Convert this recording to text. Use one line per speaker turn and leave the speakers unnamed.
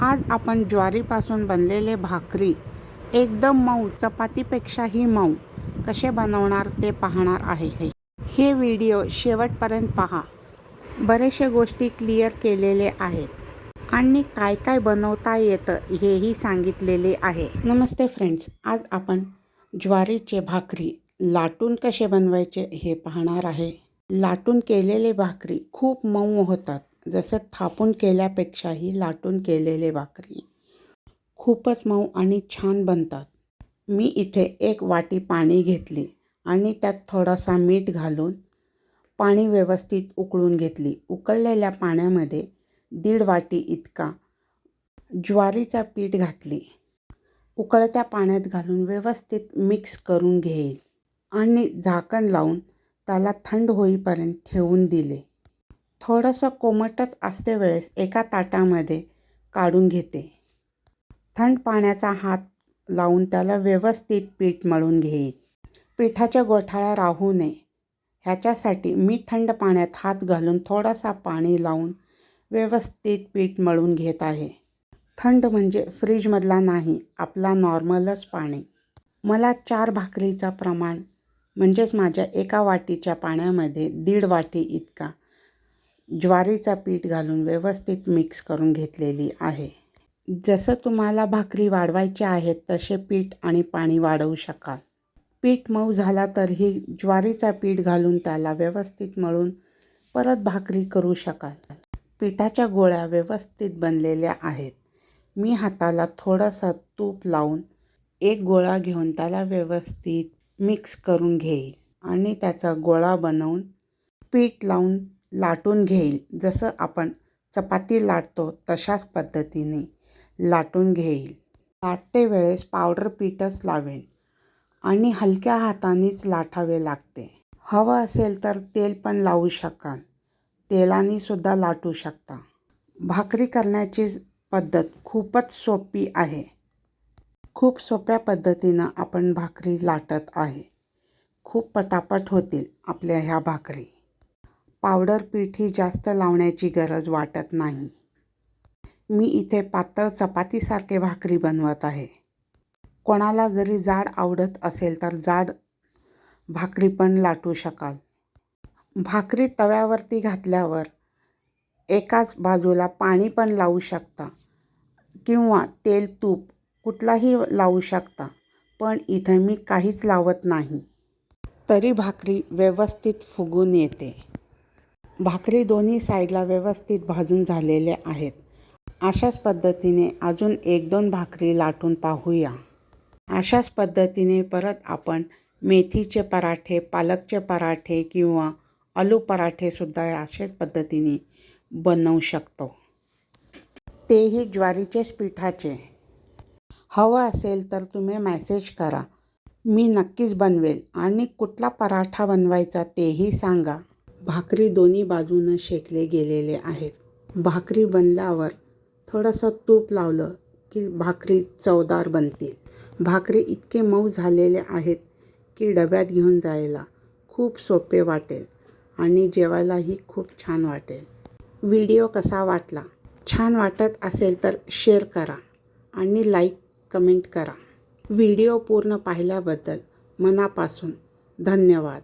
आज आपण ज्वारीपासून बनलेले भाकरी एकदम मऊ चपातीपेक्षाही मऊ कसे बनवणार ते पाहणार आहे हे. हे व्हिडिओ शेवटपर्यंत पहा. बरेचशा गोष्टी क्लिअर केलेले आहेत. आणि काय काय बनवता येतं हेही सांगितलेले आहे. नमस्ते फ्रेंड्स आज आपण ज्वारीचे भाकरी लाटून कसे बनवायचे हे पाहणार आहे. लाटून केलेले भाकरी खूप मऊ होतात. जसं थापून केल्यापेक्षाही लाटून केलेले भाकरी. खूपच मऊ आणि छान बनतात. मी इथे एक वाटी पाणी घेतली आणि त्यात थोडासा मीठ घालून पाणी व्यवस्थित उकळून घेतली. उकळलेल्या पाण्यामध्ये दीड वाटी इतका ज्वारीचा पीठ घातली. उकळत्या पाण्यात घालून व्यवस्थित मिक्स करून घेईल आणि झाकण लावून त्याला थंड होईपर्यंत ठेवून दिले. थोडंसं कोमटच असते वेळेस एका ताटामध्ये काढून घेते. थंड पाण्याचा हात लावून त्याला व्यवस्थित पीठ मळून घेईल पिठाच्या गोठाळ्या राहू नये. ह्याच्यासाठी मी थंड पाण्यात हात घालून थोडासा पाणी लावून व्यवस्थित पीठ मळून घेत आहे. थंड म्हणजे फ्रीजमधला नाही आपला नॉर्मलच पाणी. मला चार भाकरीचा प्रमाण म्हणजेच माझ्या एका वाटीच्या पाण्यामध्ये दीड वाटी इतका ज्वारीचा पीठ घालून व्यवस्थित मिक्स करून घेतलेली आहे. जसं तुम्हाला भाकरी वाढवायची आहेत तसे पीठ आणि पाणी वाढवू शकाल. पीठ मऊ झाला तर ही ज्वारीचा पीठ घालून त्याला व्यवस्थित मळून परत भाकरी करू शकाल. पिठाच्या गोळ्या व्यवस्थित बनलेल्या आहेत. मी हाताला थोडंसं तूप लावून एक गोळा घेऊन त्याला व्यवस्थित मिक्स करून घेईल आणि त्याचा गोळा बनवून पीठ लावून लाटून घेईल. जसं आपण चपाती लाटतो तशाच पद्धतीने लाटून घेईल. लाटते वेळेस पावडर पीठच लावेन आणि हलक्या हातानेच लाटावे लागते. हवं असेल तर तेल पण लावू शकाल. तेलाने सुद्धा लाटू शकता. भाकरी करण्याची पद्धत खूपच सोपी आहे. खूप सोप्या पद्धतीनं आपण भाकरी लाटत आहे. खूप पटापट होतील आपल्या ह्या भाकरी. पावडर पिठी जास्त लावण्याची गरज वाटत नाही. मी इथे पातळ चपातीसारखे भाकरी बनवत आहे. कोणाला जरी जाड आवडत असेल तर जाड भाकरी पण लाटू शकाल. भाकरी तव्यावरती घातल्यावर एकाच बाजूला पाणी पण लावू शकता किंवा तेल तूप कुठलाही लावू शकता पण इथं मी काहीच लावत नाही. तरी भाकरी व्यवस्थित फुगून येते. भाकरी दोन्ही साईडला व्यवस्थित भाजून झालेल्या आहेत. अशाच पद्धतीने अजून एक दोन भाकरी लाटून पाहूया. अशाच पद्धतीने परत आपण मेथीचे पराठे पालकचे पराठे किंवा आलू पराठेसुद्धा अशाच पद्धतीने बनवू शकतो. तेही ज्वारीचेच पिठाचे. हवं असेल तर तुम्ही मॅसेज करा. मी नक्कीच बनवेल आणि कुठला पराठा बनवायचा तेही सांगा. भाकरी दोन्ही बाजूनं शेकले गेलेले आहेत. भाकरी बनल्यावर थोडंसं तूप लावलं की भाकरी चवदार बनतील. भाकरी इतके मऊ झालेले आहेत की डब्यात घेऊन जायला खूप सोपे वाटेल आणि जेवायलाही खूप छान वाटेल. व्हिडिओ कसा वाटला? छान वाटत असेल तर शेअर करा आणि लाईक कमेंट करा. व्हिडिओ पूर्ण पाहिल्याबद्दल मनापासून धन्यवाद.